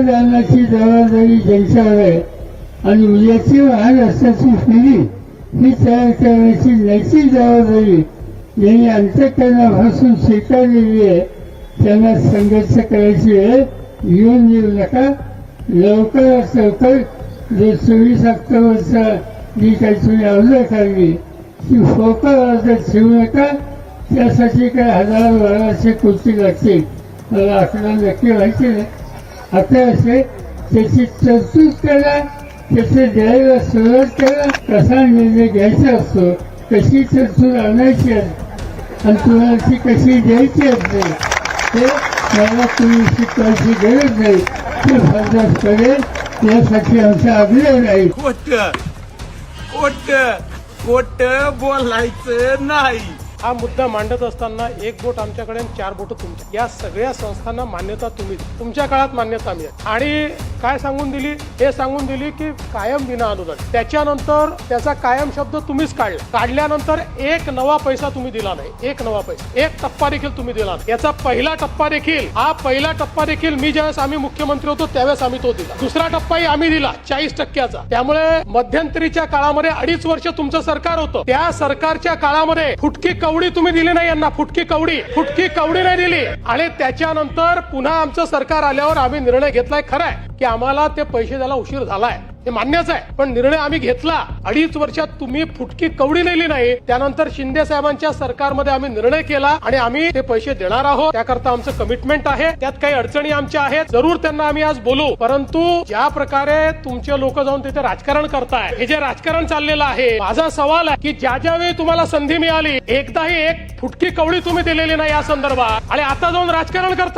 अन्नदानाची जबाबदारी ज्यांच्यावर आहे आणि उद्याची महाराष्ट्राची पिढी ही तयार करण्याची नैतिक जबाबदारी यांनी अंतकरणापासून स्वीकारलेली आहे त्यांना संघर्ष करायची वेळ येऊन येऊ नका. लवकरात लवकर जे चोवीस ऑक्टोबरचा जी काही तुम्ही अर्ज काढली. ती फोकल अर्ज ठेवू नका. त्यासाठी काय हजार बाराशे कृती लागतील मला आकडा नक्की माहिती नाही. असे त्याची तरतूद करा त्याचे द्यायला सुरुवात करा कसा निर्णय घ्यायचा असतो? कशी तरतूद आणायची असते आणि तुम्हाला ती कशी द्यायची असते ते मला तुम्ही शिकवायची गरज नाही. ते फरदास करेल यासाठी आमचा आग्रह नाही खोट. खोट. खोट बोलायचं नाही. हा मुद्दा मांडत असताना एक बोट आमच्याकडे चार बोट तुमच्या. या सगळ्या संस्थांना मान्यता तुम्ही तुमच्या काळात मान्यता मिळेल. आणि काय सांगून दिली? हे सांगून दिली की कायम विना अनुदान. त्याच्यानंतर त्याचा कायम शब्द तुम्हीच काढला. काढल्यानंतर एक नवा पैसा तुम्ही दिला नाही. एक नवा पैसा. एक टप्पा देखील तुम्ही दिला नाही. याचा पहिला टप्पा देखील हा पहिला टप्पा देखील मी ज्यावेळेस आम्ही मुख्यमंत्री होतो त्यावेळेस आम्ही तो दिला. दुसरा टप्पाही आम्ही दिला चाळीस टक्क्याचा. त्यामुळे मध्यंतरीच्या काळामध्ये अडीच वर्ष तुमचं सरकार होतं. त्या सरकारच्या काळामध्ये फुटकी कवडी तुम्ही दिली नाही यांना. फुटकी कवडी. फुटकी कवडी नाही दिली. आणि त्याच्यानंतर पुन्हा आमचं सरकार आल्यावर आम्ही निर्णय घेतलाय खराय. की आम्हाला ते पैसे द्यायला उशीर झालाय. हे मान्यच आहे. पण निर्णय आम्ही घेतला. अडीच वर्षात तुम्ही फुटकी कवडी नेली नाही. त्यानंतर शिंदे साहेबांच्या सरकारमध्ये आम्ही निर्णय केला आणि आम्ही ते पैसे देणार आहोत. त्याकरता आमचं कमिटमेंट आहे. त्यात काही अडचणी आमच्या आहेत. जरूर त्यांना आम्ही आज बोलू. परंतु ज्या प्रकारे तुमचे लोक जाऊन तिथे राजकारण करताय हे जे राजकारण चाललेलं आहे माझा सवाल आहे की ज्या ज्या वेळी तुम्हाला संधी मिळाली एकदाही एक फुटकी कवडी तुम्ही दिलेली नाही या संदर्भात. आणि आता जाऊन राजकारण करता.